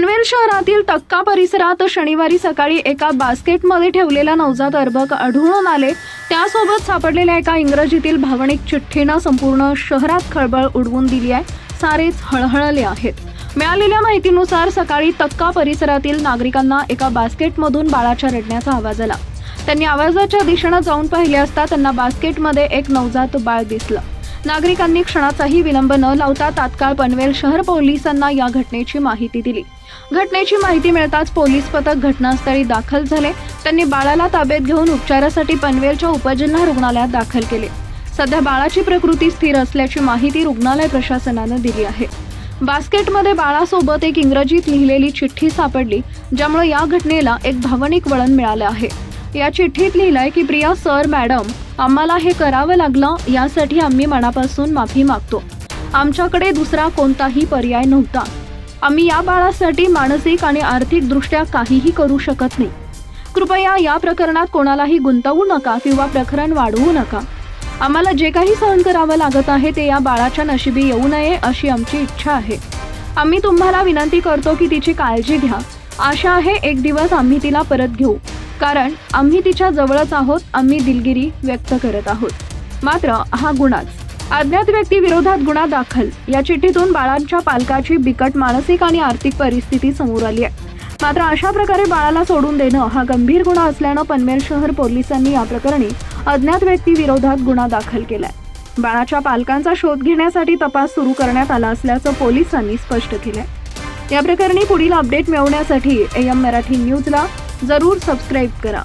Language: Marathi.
पनवेल शहरातील तक्का परिसरात शनिवारी सकाळी एका बास्केटमध्ये ठेवलेला नवजात अर्भक आढळून आले. त्यासोबत सापडलेल्या एका इंग्रजीतील भावनिक चिठ्ठीनं संपूर्ण शहरात खळबळ उडवून दिली आहे. सारेच हळहळले आहेत. मिळालेल्या माहितीनुसार सकाळी तक्का परिसरातील नागरिकांना एका बास्केटमधून बाळाच्या रडण्याचा आवाज आला. त्यांनी आवाजाच्या दिशेनं जाऊन पाहिले असता त्यांना बास्केटमध्ये एक नवजात बाळ दिसलं. नागरिकांनी क्षणाचाही विलंब न लावता तात्काळ पनवेल शहर पोलिसांना या घटनेची माहिती दिली. घटनेची माहिती मिळताच पोलीस पथक घटनास्थळी दाखल झाले. त्यांनी बाळाला ताब्यात घेऊन उपचारासाठी पनवेलच्या उपजिल्हा रुग्णालयात दाखल केले. सध्या बाळाची प्रकृती स्थिर असल्याची माहिती रुग्णालय प्रशासनानं दिली आहे. बास्केटमध्ये बाळासोबत एक इंग्रजीत लिहिलेली चिठ्ठी सापडली ज्यामुळे या घटनेला एक भावनिक वळण मिळालं आहे. या चिठ्ठीत लिहिलंय की प्रिया सर मॅडम आम्हाला हे करावं लागलं यासाठी आम्ही मनापासून माफी मागतो. आमच्याकडे दुसरा कोणताही पर्याय नव्हता. आम्ही या बाळासाठी मानसिक आणि आर्थिकदृष्ट्या काहीही करू शकत नाही. कृपया या प्रकरणात कोणालाही गुंतवू नका किंवा प्रकरण वाढवू नका. आम्हाला जे काही सहन करावं लागत आहे ते या बाळाच्या नशिबी येऊ नये अशी आमची इच्छा आहे. आम्ही तुम्हाला विनंती करतो की तिची काळजी घ्या. आशा आहे एक दिवस आम्ही तिला परत घेऊ. कारण आम्ही तिच्या जवळच आहोत आम्ही दिलगिरी व्यक्त करत आहोत. मात्र हा गुन्हाच अज्ञात व्यक्ती विरोधात गुन्हा दाखल. या चिठ्ठीतून बाळांच्या पालकाची बिकट मानसिक आणि आर्थिक परिस्थिती समोर आली आहे. मात्र अशा प्रकारे बाळाला सोडून देणं हा गंभीर गुन्हा असल्यानं पनवेल शहर पोलिसांनी या प्रकरणी अज्ञात व्यक्ती विरोधात गुन्हा दाखल केलाय. बाळाच्या पालकांचा शोध घेण्यासाठी तपास सुरू करण्यात आला असल्याचं पोलिसांनी स्पष्ट केलंय. या प्रकरणी पुढील अपडेट मिळवण्यासाठी एम मराठी न्यूजला जरूर सबस्क्राईब करा.